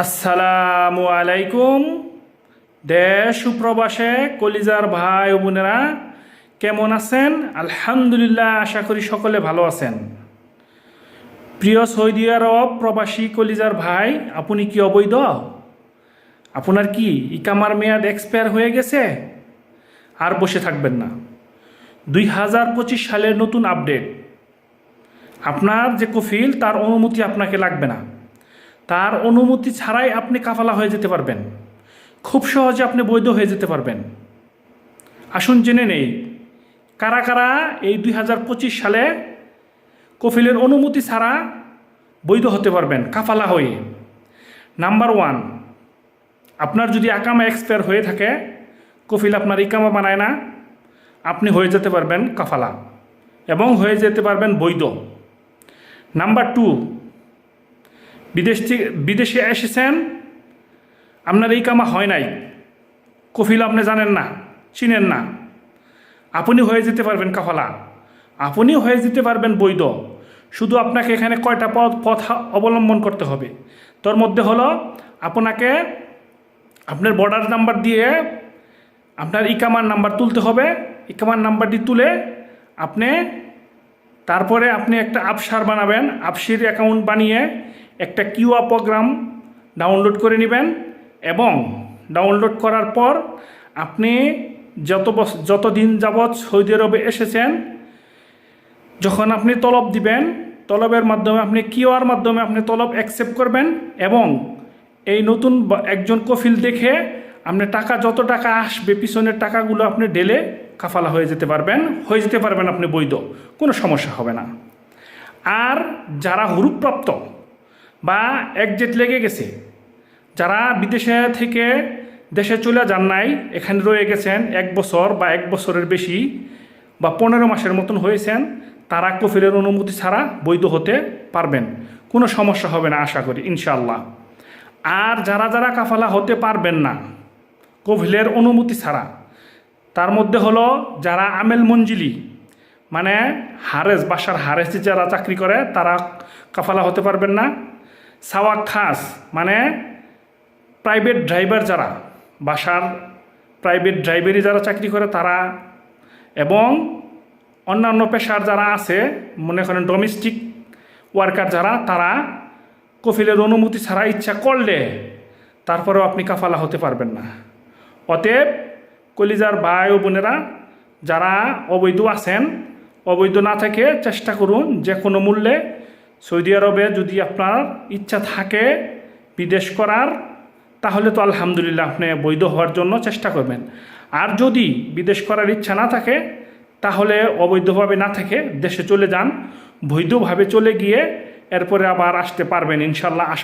আসসালামু আলাইকুম। দেশ সুপ্রবাসে কলিজার ভাই ও বোনেরা, কেমন আছেন? আলহামদুলিল্লাহ, আশা করি সকলে ভালো আছেন। প্রিয় সৌদি আরব প্রবাসী কলিজার ভাই, আপনি কি অবৈধ? আপনার কি ইকামার মেয়াদ এক্সপায়ার হয়ে গেছে? আর বসে থাকবেন না। দুই হাজার পঁচিশ সালের নতুন আপডেট আপনার যে কফিল, তার অনুমতি আপনাকে লাগবে না। তার অনুমতি ছাড়াই আপনি কাফালা হয়ে যেতে পারবেন। খুব সহজে আপনি বৈধ হয়ে যেতে পারবেন। আসুন জেনে নেই, কারা কারা এই দুই হাজার পঁচিশ সালে কফিলের অনুমতি ছাড়া বৈধ হতে পারবেন, কাফালা হয়ে? নাম্বার ওয়ান, আপনার যদি আকামা এক্সপায়ার হয়ে থাকে, কফিল আপনার ইকামা বানায় না, আপনি হয়ে যেতে পারবেন কাফালা এবং হয়ে যেতে পারবেন বৈধ। নাম্বার টু বিদেশ থেকে বিদেশে এসেছেন। আপনার এই কামা হয় নাই। কফিল আপনি জানেন না, চিনেন না। আপনি হয়ে যেতে পারবেন কাফালা। আপনি হয়ে যেতে পারবেন বৈধ। শুধু আপনাকে এখানে কয়টা পথ পথ অবলম্বন করতে হবে। তোর মধ্যে হলো আপনাকে আপনার বর্ডার নাম্বার দিয়ে আপনার ইকামার নাম্বার তুলতে হবে। ইকামার নাম্বারটি তুলে আপনি তারপরে আপনি একটা আপসার বানাবেন। আপসির অ্যাকাউন্ট বানিয়ে একটা কিউআর প্রোগ্রাম ডাউনলোড করে নেবেন এবং ডাউনলোড করার পর আপনি যত যত দিন যাবৎ সৌদি আরবে এসেছেন, যখন আপনি তলব দিবেন, তলবের মাধ্যমে আপনি কিউআর মাধ্যমে আপনি তলব অ্যাকসেপ্ট করবেন এবং এই নতুন একজন কফিল দেখে আপনি টাকা, যত টাকা আসবে, পিছনের টাকাগুলো আপনি ডেলে কাফালা হয়ে যেতে পারবেন, হয়ে যেতে পারবেন আপনি বৈধ, কোনো সমস্যা হবে না। আর যারা হুরুপ্রাপ্ত বা একজেট লেগে গেছে। যারা বিদেশে থেকে দেশে চলে যান নাই, এখানে রয়ে গেছেন এক বছর বা এক বছরের বেশি বা পনেরো মাসের মতন হয়েছেন, তারা কফিলের অনুমতি ছাড়া বৈধ হতে পারবেন। কোনো সমস্যা হবে না, আশা করি ইনশাল্লাহ আর যারা যারা কাফালা হতে পারবেন না, কফিলের অনুমতি ছাড়া, তার মধ্যে হলো যারা আমেল মঞ্জিলি মানে হারেস বাসার হারেসে যারা চাকরি করে, তারা কাফালা হতে পারবেন না। সাওয়াক খাস মানে প্রাইভেট ড্রাইভার যারা, বাসার প্রাইভেট ড্রাইভারি যারা চাকরি করে তারা, এবং অন্যান্য পেশার যারা আছে, মনে করেন ডোমেস্টিক ওয়ার্কার যারা, তারা কফিলের অনুমতি ছাড়া ইচ্ছা করলে তারপরেও আপনি কাফালা হতে পারবেন না। অতএব কলিজার ভাই ও বোনেরা, যারা অবৈধ আছেন, অবৈধ না থেকে চেষ্টা করুন যে কোনো মূল্যে সৌদি আরবে যদি আপনার ইচ্ছা থাকে বিদেশ করার, তাহলে তো আলহামদুলিল্লাহ আপনি বৈধ হওয়ার জন্য চেষ্টা করবেন। আর যদি বিদেশ করার ইচ্ছা না থাকে, তাহলে অবৈধভাবে না থেকে দেশে চলে যান, বৈধভাবে চলে গিয়ে এরপরে আবার আসতে পারবেন ইনশাল্লাহ আশা